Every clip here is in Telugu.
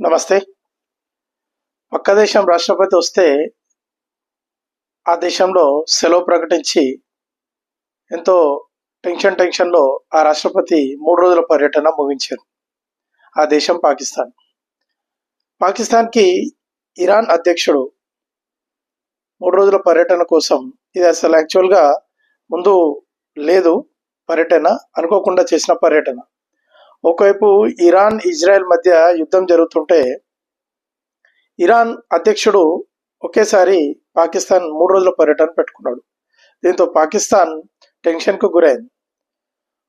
నమస్తే. పక్క దేశం రాష్ట్రపతి వస్తే ఆ దేశంలో సెలవు ప్రకటించి ఎంతో టెన్షన్ టెన్షన్లో ఆ రాష్ట్రపతి మూడు రోజుల పర్యటన ముగించారు. ఆ దేశం పాకిస్తాన్. పాకిస్తాన్కి ఇరాన్ అధ్యక్షుడు మూడు రోజుల పర్యటన కోసం ఇది అసలు యాక్చువల్గా ముందు లేదు పర్యటన అనుకోకుండా చేసిన పర్యటన. ఒకవైపు ఇరాన్ ఇజ్రాయెల్ మధ్య యుద్ధం జరుగుతుంటే ఇరాన్ అధ్యక్షుడు ఒకేసారి పాకిస్తాన్ మూడు రోజుల పర్యటన పెట్టుకున్నాడు. దీంతో పాకిస్తాన్ టెన్షన్కు గురైంది.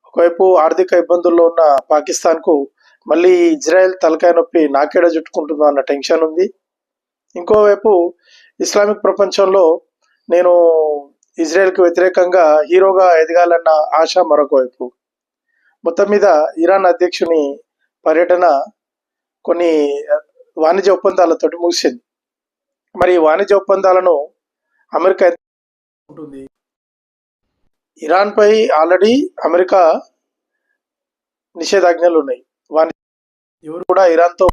ఒకవైపు ఆర్థిక ఇబ్బందుల్లో ఉన్న పాకిస్తాన్కు మళ్ళీ ఇజ్రాయెల్ తలకాయ నొప్పి నాకేడ చుట్టుకుంటుందో అన్న టెన్షన్ ఉంది. ఇంకోవైపు ఇస్లామిక్ ప్రపంచంలో నేను ఇజ్రాయెల్కి వ్యతిరేకంగా హీరోగా ఎదగాలన్న ఆశ మరొక వైపు. మొత్తం మీద ఇరాన్ అధ్యక్షుని పర్యటన కొన్ని వాణిజ్య ఒప్పందాలతో ముగిసింది. మరి ఈ వాణిజ్య ఒప్పందాలను అమెరికా ఉంటుంది. ఇరాన్ పై ఆల్రెడీ అమెరికా నిషేధాజ్ఞలు ఉన్నాయి. వాణి ఎవరు కూడా ఇరాన్తో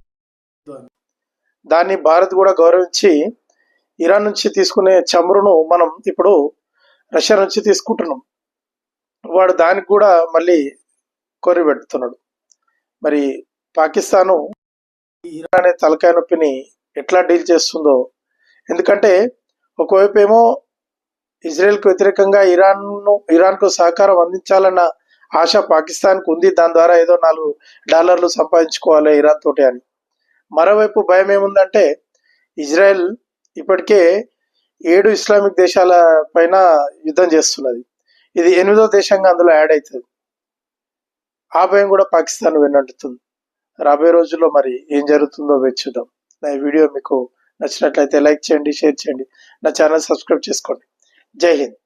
దాన్ని భారత్ కూడా గౌరవించి ఇరాన్ నుంచి తీసుకునే చమురును మనం ఇప్పుడు రష్యా నుంచి తీసుకుంటున్నాం. వాడు దానికి కూడా మళ్ళీ కోరిపెడుతున్నాడు. మరి పాకిస్తాను ఇరాన్ అనే తలకాయ నొప్పిని ఎట్లా డీల్ చేస్తుందో ఎందుకంటే ఒకవైపు ఏమో ఇజ్రాయెల్కు వ్యతిరేకంగా ఇరాన్ను ఇరాన్కు సహకారం అందించాలన్న ఆశ పాకిస్తాన్కు ఉంది. దాని ద్వారా ఏదో నాలుగు డాలర్లు సంపాదించుకోవాలి ఇరాన్ తోటి అని. మరోవైపు భయం ఏముందంటే ఇజ్రాయెల్ ఇప్పటికే ఏడు ఇస్లామిక్ దేశాల పైన యుద్ధం చేస్తున్నది. ఇది ఎనిమిదో దేశంగా అందులో యాడ్ అవుతుంది. ఆ భయం కూడా పాకిస్తాన్ వెన్నంటుతుంది. రాబోయే రోజుల్లో మరి ఏం జరుగుతుందో వేచి చూద్దాం. నా ఈ వీడియో మీకు నచ్చినట్లయితే లైక్ చేయండి షేర్ చేయండి. నా ఛానల్ సబ్స్క్రైబ్ చేసుకోండి. జై హింద్.